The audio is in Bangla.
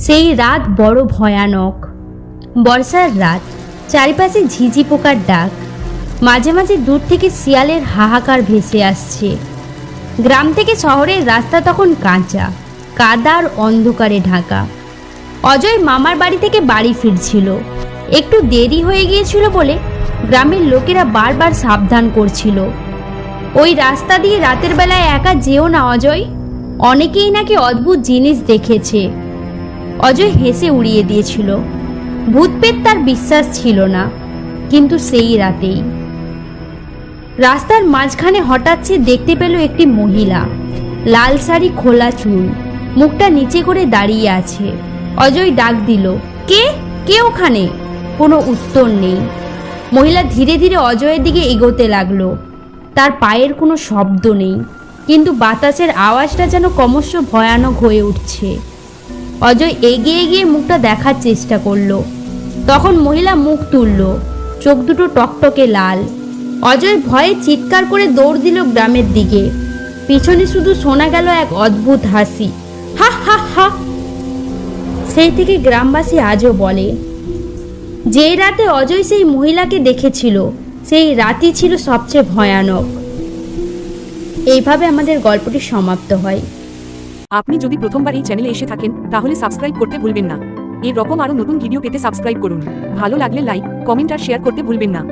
সেই রাত বড় ভয়ানক। বর্ষার রাত, চারিপাশে ঝিঝি পোকার ডাক, মাঝে মাঝে দূর থেকে শিয়ালের হাহাকার ভেসে আসছে। গ্রাম থেকে শহরের রাস্তা তখন কাঁচা কাদার অন্ধকারে ঢাকা। অজয় মামার বাড়ি থেকে বাড়ি ফিরছিল। একটু দেরি হয়ে গিয়েছিল বলে গ্রামের লোকেরা বারবার সাবধান করছিল। ওই রাস্তা দিয়ে রাতের বেলায় একা যেও না অজয়। অনেকেই নাকি অদ্ভুত জিনিস দেখেছে। অজয় হেসে উড়িয়ে দিয়েছিল। ভূতপেত তার বিশ্বাস ছিল না, কিন্তু সেই রাতেই। রাস্তার মাঝখানে হঠাৎ সে দেখতে পেল একটি মহিলা, লাল শাড়ি, খোলা চুল, মুখটা নিচে করে দাঁড়িয়ে আছে। অজয় ডাক দিল, কে? কে ওখানে? কোনো উত্তর নেই। মহিলা ধীরে ধীরে অজয়ের দিকে এগোতে লাগল। তার পায়ের কোনো শব্দ নেই, কিন্তু বাতাসের আওয়াজটা যেন ক্রমশ ভয়ানক হয়ে উঠছে। অজয় এগিয়ে গিয়ে মুখটা দেখার চেষ্টা করল। তখন মহিলা মুখ তুলল, চোখ দুটো টকটকে লাল। অজয় ভয়ে চিৎকার করে দৌড় দিল গ্রামের দিকে। পিছনে শুধু শোনা গেল এক অদ্ভুত হাসি। হা হা হা! সেই থেকে গ্রামবাসী আজও বলে যেই রাতে অজয় সেই মহিলাকে দেখেছিল, সেই রাতই ছিল সবচেয়ে ভয়ানক। এইভাবে আমাদের গল্পটি সমাপ্ত হয়। আপনি যদি প্রথমবার এই চ্যানেলে এসে থাকেন, তাহলে সাবস্ক্রাইব করতে ভুলবেন না। এরকম রকম আরও নতুন ভিডিও পেতে সাবস্ক্রাইব করুন। ভালো লাগলে লাইক, কমেন্ট আর শেয়ার করতে ভুলবেন না।